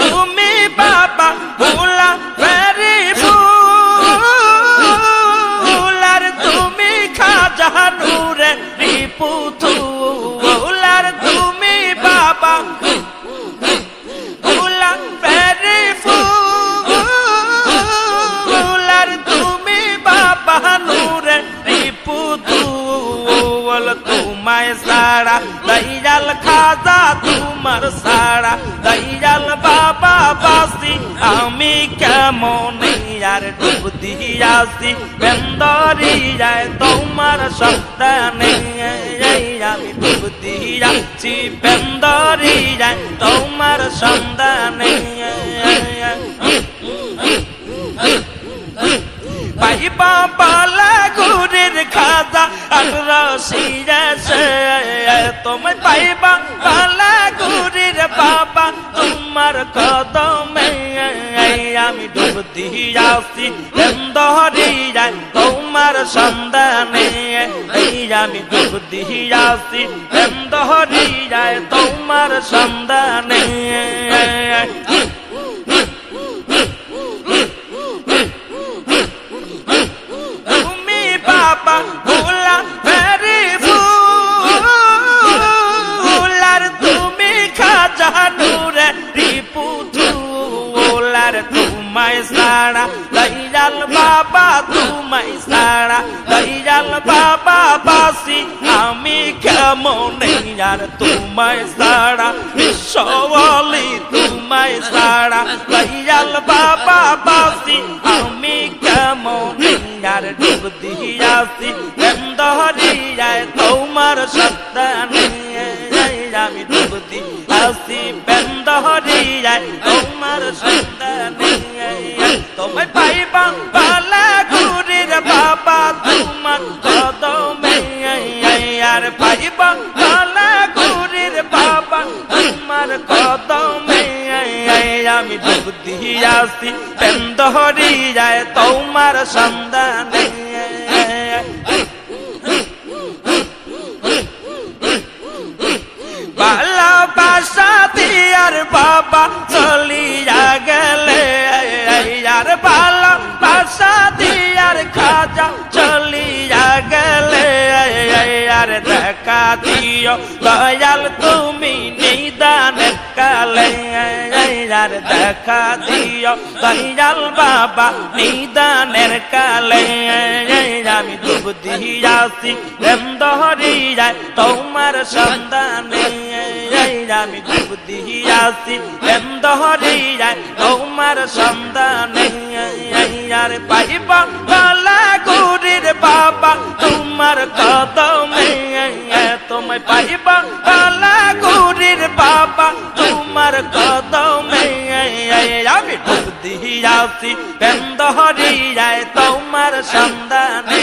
তুমি বাবা, ভোলা very fuller তুমি খাজা নূরে রিপুথু ভোলার তুমি বাবা, ভোলা ভেরি ফুলার তুমি বাবা নূরে রিপুথু তোমায় সারা দয়াল খাজা তোমার সারা দয়াল বাবা বাসি, আমি কেমন আর ডুব দিয়াছি বেন্দরি যায় তোমার সন্তানে আমি ডুব দিয়াছি বেন্দরি যায় তোমার সন্তানে পাইবা পালা গুরির খাজা আর রসিয়াছে তুমি পাইবা পালা কদমে আমি ডুব দিয়াছি দহরিয়া তোমার সন্ধানে। আমি ডুব দিয়াছি দহরিয়া তোমার সন্ধানে। সারা দয়াল বাবা তোমায় সারা দয়াল বাবা বাসি, আমি কেমন আর তোমায় সারা বিশ্বলি তোমায় সারা দয়াল বাবা বাসি, আমি কেমন আর ডুব দিয়াছি বন্দরি যায় তোমার সত্তানে আমি ডুব দিয়াছি বন্দরি যায় তোমার সত্তানে তোমায় পাইবা বালা গুরির বাবা, তোমার কদমে আর পাইবা বালা গুরির বাবা, তোমার কদমে আমি ডুব দিয়াছি পেন্দহরি যায় তোমার সন্ধানে ভালোবাসা দিয়ার বাবা আর ভালোবাসা দিয়ার খাজা চলিয়া গেলে? আর দেখা দিও, দয়াল তুমি নিদানের কালে। আর দেখা দিও, দয়াল বাবা নিদানের কালে। আমি ডুব দিয়াছি বন্দহরি যায় তোমার সন্ধানে। আমি ডুব দিয়াছি বন্দহরি যায় তোমার সন্ধানে আর পাইবা বালা গুরির বাবা। তোমার কদমে তোমায় পাইবা বালা গুরির বাবা। তোমার কদমে আমি ডুব দিয়াছি বন্দহরি যায় তোমার সন্ধানে